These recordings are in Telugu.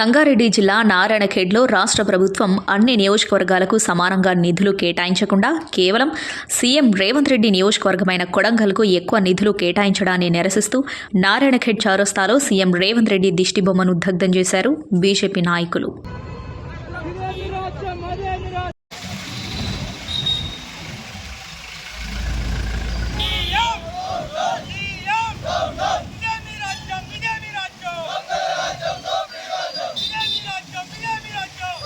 సంగారెడ్డి జిల్లా నారాయణఖేడ్లో రాష్ట్ర ప్రభుత్వం అన్ని నియోజకవర్గాలకు సమానంగా నిధులు కేటాయించకుండా కేవలం సీఎం రేవంత్ రెడ్డి నియోజకవర్గమైన కొడంగల్కు ఎక్కువ నిధులు కేటాయించడాన్ని నిరసిస్తూ నారాయణఖేడ్ చౌరస్తాలో సీఎం రేవంత్ రెడ్డి దిష్టిబొమ్మను దగ్ధం చేశారు బీజేపీ నాయకులు ఇదేమి రాజ్యం అదేమి రాజ్యం ఇదేమి రాజ్యం ఇదేమి రాజ్యం ఇదేమి రాజ్యం ఇదేమి రాజ్యం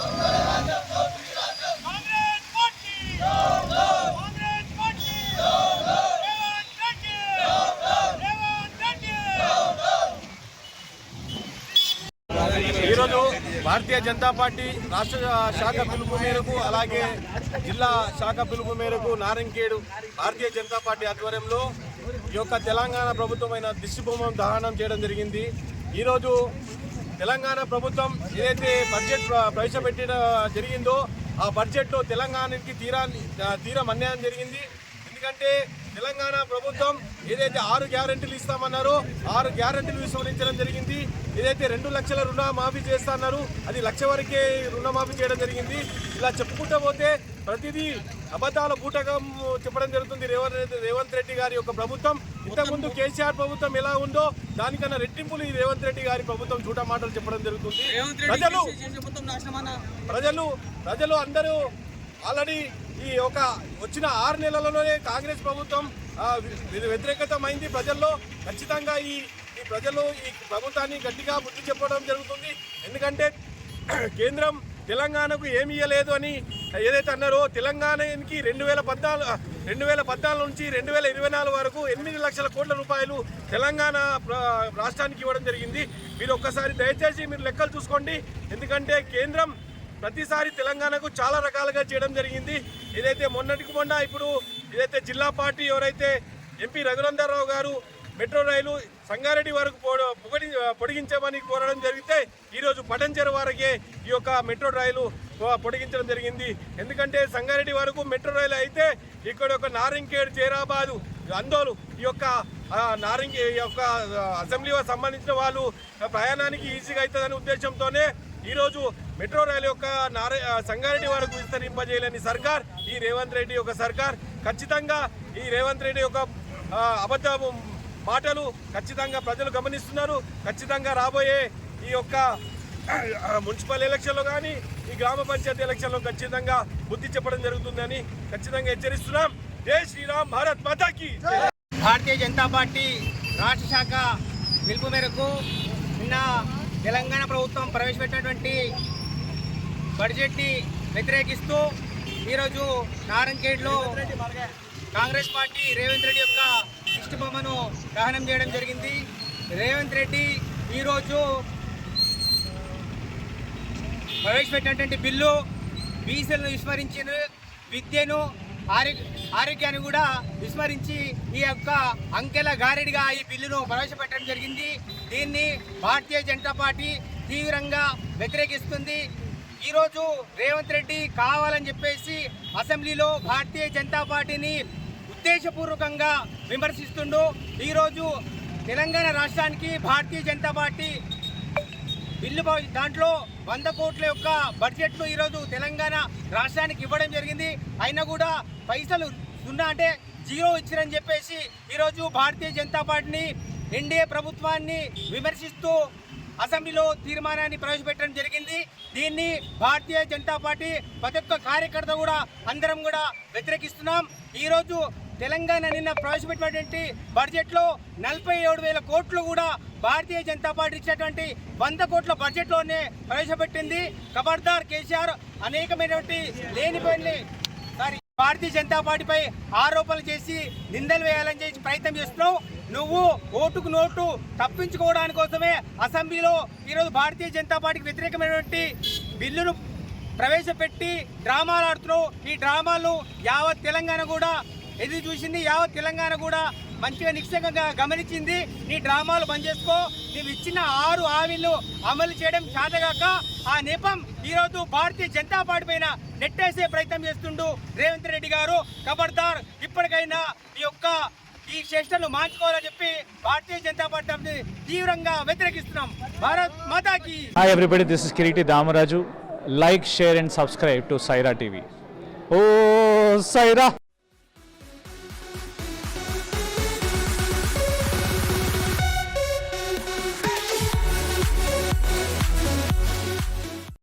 కాంగ్రెస్ పార్టీ కాంగ్రెస్ పార్టీ రేవంత్ రెడ్డి రేవంత్ రెడ్డి ఈరోజు భారతీయ జనతా పార్టీ రాష్ట్ర శాఖ పిలుపు మేరకు అలాగే జిల్లా శాఖ పిలుపు మేరకు నారంకేడు భారతీయ జనతా పార్టీ ఆధ్వర్యంలో ఈ యొక్క తెలంగాణ ప్రభుత్వమైన దిష్టిబొమ్మం దహనం చేయడం జరిగింది. ఈరోజు తెలంగాణ ప్రభుత్వం ఏదైతే బడ్జెట్ ప్రవేశపెట్టిన జరిగిందో ఆ బడ్జెట్లో తెలంగాణకి తీరా తీరం అన్యాయం జరిగింది. ఎందుకంటే తెలంగాణ ప్రభుత్వం ఏదైతే ఆరు గ్యారెంటీలు ఇస్తామన్నారో ఆరు గ్యారెంటీలు విస్మరించడం జరిగింది. ఏదైతే రెండు లక్షల రుణమాఫీ చేస్తున్నారు అది లక్ష వరకే రుణమాఫీ చేయడం జరిగింది. ఇలా చెప్పుకుంటూ పోతే ప్రతిదీ అబద్ధాల బూటకం చెప్పడం జరుగుతుంది. రేవంత్ రేవంత్ రెడ్డి గారి యొక్క ప్రభుత్వం. ఇంతకుముందు కేసీఆర్ ప్రభుత్వం ఎలా ఉందో దానికన్నా రెట్టింపులు ఈ రేవంత్ రెడ్డి గారి ప్రభుత్వం చూట మాటలు చెప్పడం జరుగుతుంది. ప్రజలు ప్రజలు ప్రజలు అందరూ ఆల్రెడీ ఈ ఒక వచ్చిన ఆరు నెలలలోనే కాంగ్రెస్ ప్రభుత్వం వ్యతిరేకతమైంది ప్రజల్లో. ఖచ్చితంగా ఈ ఈ ప్రజలు ఈ ప్రభుత్వాన్ని గట్టిగా బుద్ధి చెప్పడం జరుగుతుంది. ఎందుకంటే కేంద్రం తెలంగాణకు ఏమి ఇవ్వలేదు అని ఏదైతే అన్నారో తెలంగాణకి రెండు వేల పద్నాలుగు రెండు వేల పద్నాలుగు నుంచి రెండు వేల ఇరవై నాలుగు వరకు ఎనిమిది లక్షల కోట్ల రూపాయలు తెలంగాణ రాష్ట్రానికి ఇవ్వడం జరిగింది. మీరు ఒక్కసారి దయచేసి మీరు లెక్కలు చూసుకోండి. ఎందుకంటే కేంద్రం ప్రతిసారి తెలంగాణకు చాలా రకాలుగా చేయడం జరిగింది. ఏదైతే మొన్నటికి మొన్న ఇప్పుడు ఏదైతే జిల్లా పార్టీ ఎవరైతే ఎంపీ రఘునందరావు గారు మెట్రో రైలు సంగారెడ్డి వరకు పొడి పొగడి పొడిగించమని కోరడం జరిగితే ఈరోజు పటంచెరు వరకే ఈ యొక్క మెట్రో రైలు పొడిగించడం జరిగింది. ఎందుకంటే సంగారెడ్డి వరకు మెట్రో రైలు అయితే ఇక్కడ ఒక నారింకేడ్ జైరాబాదు అందోలు ఈ యొక్క ఆ, ఈ యొక్క అసెంబ్లీ సంబంధించిన వాళ్ళు ప్రయాణానికి ఈజీగా అవుతుందనే ఉద్దేశంతోనే ఈరోజు మెట్రో రైలు యొక్క నారా సంగారెడ్డి వరకు విస్తరింపజేయలేని సర్కార్ ఈ రేవంత్ రెడ్డి యొక్క సర్కార్. ఖచ్చితంగా ఈ రేవంత్ రెడ్డి యొక్క అబద్ధ మాటలు ఖచ్చితంగా ప్రజలు గమనిస్తున్నారు. ఖచ్చితంగా రాబోయే ఈ యొక్క మున్సిపల్ ఎలక్షన్లో కానీ ఈ గ్రామ పంచాయతీ ఎలక్షన్లో ఖచ్చితంగా బుద్ధి చెప్పడం జరుగుతుందని ఖచ్చితంగా హెచ్చరిస్తున్నాం. జై శ్రీరామ్ భారత్ మాతాకి! భారతీయ జనతా పార్టీ రాష్ట్ర శాఖ పిలుపు మేరకు నిన్న తెలంగాణ ప్రభుత్వం ప్రవేశపెట్టినటువంటి బడ్జెట్ని వ్యతిరేకిస్తూ ఈరోజు నారంకేడ్లో కాంగ్రెస్ పార్టీ రేవంత్ రెడ్డి యొక్క ఇష్టబొమ్మను దహనం చేయడం జరిగింది. రేవంత్ రెడ్డి ఈరోజు ప్రవేశపెట్టినటువంటి బిల్లు బీసీలను విస్మరించిన విద్యను ఆరోగ్యాన్ని కూడా విస్మరించి ఈ యొక్క అంకెల గారెడిగా ఈ బిల్లును ప్రవేశపెట్టడం జరిగింది. దీన్ని భారతీయ జనతా పార్టీ తీవ్రంగా వ్యతిరేకిస్తుంది. ఈరోజు రేవంత్ రెడ్డి కావాలని చెప్పేసి అసెంబ్లీలో భారతీయ జనతా పార్టీని ఉద్దేశపూర్వకంగా విమర్శిస్తుండు. ఈరోజు తెలంగాణ రాష్ట్రానికి భారతీయ జనతా పార్టీ బిల్లు దాంట్లో వంద కోట్ల యొక్క బడ్జెట్ను ఈరోజు తెలంగాణ రాష్ట్రానికి ఇవ్వడం జరిగింది. అయినా కూడా పైసలు సున్నా అంటే జీరో ఇచ్చారని చెప్పేసి ఈరోజు భారతీయ జనతా పార్టీని ఎన్డీఏ ప్రభుత్వాన్ని విమర్శిస్తూ అసెంబ్లీలో తీర్మానాన్ని ప్రవేశపెట్టడం జరిగింది. దీన్ని భారతీయ జనతా పార్టీ ప్రతి ఒక్క కార్యకర్త కూడా అందరం కూడా వ్యతిరేకిస్తున్నాం. ఈరోజు తెలంగాణ నిన్న ప్రవేశపెట్టినటువంటి బడ్జెట్లో నలభై ఏడు వేల కోట్లు కూడా భారతీయ జనతా పార్టీ ఇచ్చినటువంటి వంద కోట్ల బడ్జెట్లోనే ప్రవేశపెట్టింది. ఖబర్దార్ కేసీఆర్ అనేకమైనటువంటి లేనిపోయిన సారీ భారతీయ జనతా పార్టీపై ఆరోపణలు చేసి నిందలు వేయాలని చేసి ప్రయత్నం చేస్తున్నావు. నువ్వు ఓటుకు నోటు తప్పించుకోవడానికి కోసమే అసెంబ్లీలో ఈరోజు భారతీయ జనతా పార్టీకి వ్యతిరేకమైనటువంటి బిల్లును ప్రవేశపెట్టి డ్రామాలు ఆడుతున్నావు. ఈ డ్రామాలు యావత్ తెలంగాణ కూడా ఎదురు చూసింది యావత్ తెలంగాణ కూడా మంచిగా నిశ్చయంగా గమనించింది. నీ డ్రామాలు బంద్ చేసుకో. నువ్వు ఇచ్చిన ఆరు హామీలు అమలు చేయడం చేతగాక ఆ నెపం ఈరోజు భారతీయ జనతా పార్టీ పైన నెట్టేసే ప్రయత్నం చేస్తుండు రేవంత్ రెడ్డి గారు. ఖబర్దార్ ఇప్పటికైనా ఈ యొక్క ఈ చేష్టలు మార్చుకోవాలని చెప్పి భారతీయ జనతా పార్టీ తీవ్రంగా వ్యతిరేకిస్తున్నాం. భారత్ మాతాకి hi everybody this is Kireeti Damaraju like share and subscribe to Saira TV oh Sye Raa